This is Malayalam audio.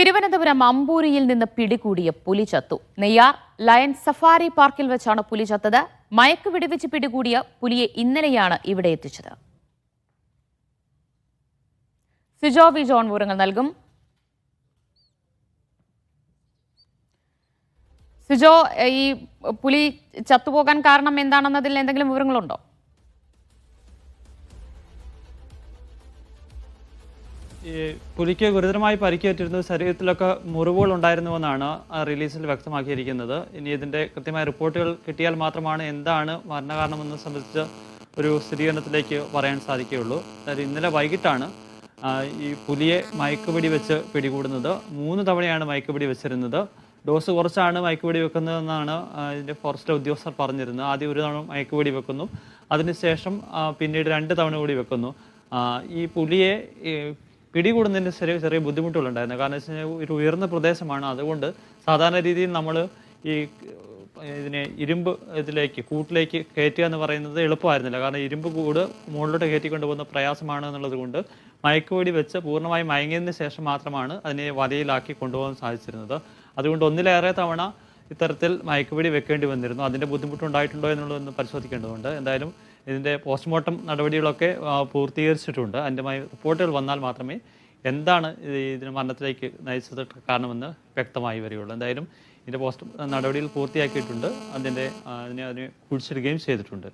തിരുവനന്തപുരം അമ്പൂരിയിൽ നിന്ന് പിടികൂടിയ പുലി ചത്തു. നെയ്യാർ ലയൺ സഫാരി പാർക്കിൽ വെച്ചാണ് പുലി ചത്തത്. മയക്ക് വെടിവെച്ച് പിടികൂടിയ പുലിയെ ഇന്നലെയാണ് ഇവിടെ എത്തിച്ചത്. സിജോ വി ജോൺ വിവരങ്ങൾ നൽകും. സിജോ ഈ പുലി ചത്തുപോകാൻ കാരണം എന്താണെന്നതിൽ എന്തെങ്കിലും വിവരങ്ങളുണ്ടോ? ഈ പുലിക്ക് ഗുരുതരമായി പരിക്കേറ്റിരുന്നു ശരീരത്തിലൊക്കെ മുറിവുകൾ ഉണ്ടായിരുന്നുവെന്നാണ് റിലീസിൽ വ്യക്തമാക്കിയിരിക്കുന്നത്. ഇനി ഇതിന്റെ കൃത്യമായ റിപ്പോർട്ടുകൾ കിട്ടിയാൽ മാത്രമാണ് എന്താണ് മരണകാരണമെന്ന് സംബന്ധിച്ച് ഒരു സ്ഥിരീകരണത്തിലേക്ക് പറയാൻ സാധിക്കുകയുള്ളൂ. അതായത് ഇന്നലെ വൈകിട്ടാണ് ഈ പുലിയെ മയക്കുപിടി വെച്ച് പിടികൂടുന്നത്. മൂന്ന് തവണയാണ് മയക്കുപിടി വെച്ചിരുന്നത് ഡോസ് കുറച്ചാണ് മയക്കുപിടി വെക്കുന്നതെന്നാണ് ഇതിന്റെ ഇതിന്റെ ഫോറസ്റ്റിലെ ഉദ്യോഗസ്ഥർ പറഞ്ഞിരുന്നത്. ആദ്യം ഒരു തവണ മയക്കുപിടി വെക്കുന്നു അതിനുശേഷം പിന്നീട് രണ്ട് തവണ കൂടി വെക്കുന്നു. ഈ പുലിയെ പിടികൂടുന്നതിന് ചെറിയ ചെറിയ ബുദ്ധിമുട്ടുകളുണ്ടായിരുന്നു കാരണം വെച്ച് കഴിഞ്ഞാൽ ഒരു ഉയർന്ന പ്രദേശമാണ്. അതുകൊണ്ട് സാധാരണ രീതിയിൽ നമ്മൾ ഈ ഇതിനെ ഇരുമ്പ് ഇതിലേക്ക് കൂട്ടിലേക്ക് കയറ്റുക എന്ന് പറയുന്നത് എളുപ്പമായിരുന്നില്ല. കാരണം ഇരുമ്പ് കൂട് മുകളിലോട്ട് കയറ്റി കൊണ്ടുപോകുന്ന പ്രയാസമാണ് എന്നുള്ളത് കൊണ്ട് മയക്കുവെടി വെച്ച് പൂർണമായി മയങ്ങിയതിന് ശേഷം മാത്രമാണ് അതിനെ വലയിലാക്കി കൊണ്ടുപോകാൻ സാധിച്ചിരുന്നത്. അതുകൊണ്ട് ഒന്നിലേറെ തവണ ഇത്തരത്തിൽ മയക്കുവെടി വെക്കേണ്ടി വന്നിരുന്നു. അതിന്റെ ബുദ്ധിമുട്ടുണ്ടായിട്ടുണ്ടോ എന്നുള്ളതൊന്ന് പരിശോധിക്കേണ്ടതുണ്ട്. എന്തായാലും ഇതിന്റെ പോസ്റ്റ്മോർട്ടം നടപടികളൊക്കെ പൂർത്തീകരിച്ചിട്ടുണ്ട്. അതിന്റെ റിപ്പോർട്ടുകൾ വന്നാൽ മാത്രമേ എന്താണ് ഇതിന് മരണത്തിലേക്ക് നയിച്ചത് കാരണമെന്ന് വ്യക്തമായി വരികയുള്ളൂ. എന്തായാലും ഇതിന്റെ പോസ്റ്റ് നടപടികൾ പൂർത്തിയാക്കിയിട്ടുണ്ട്. അതിന്റെ അതിനെ അതിനെ കുഴിച്ചിടുകയും ചെയ്തിട്ടുണ്ട്.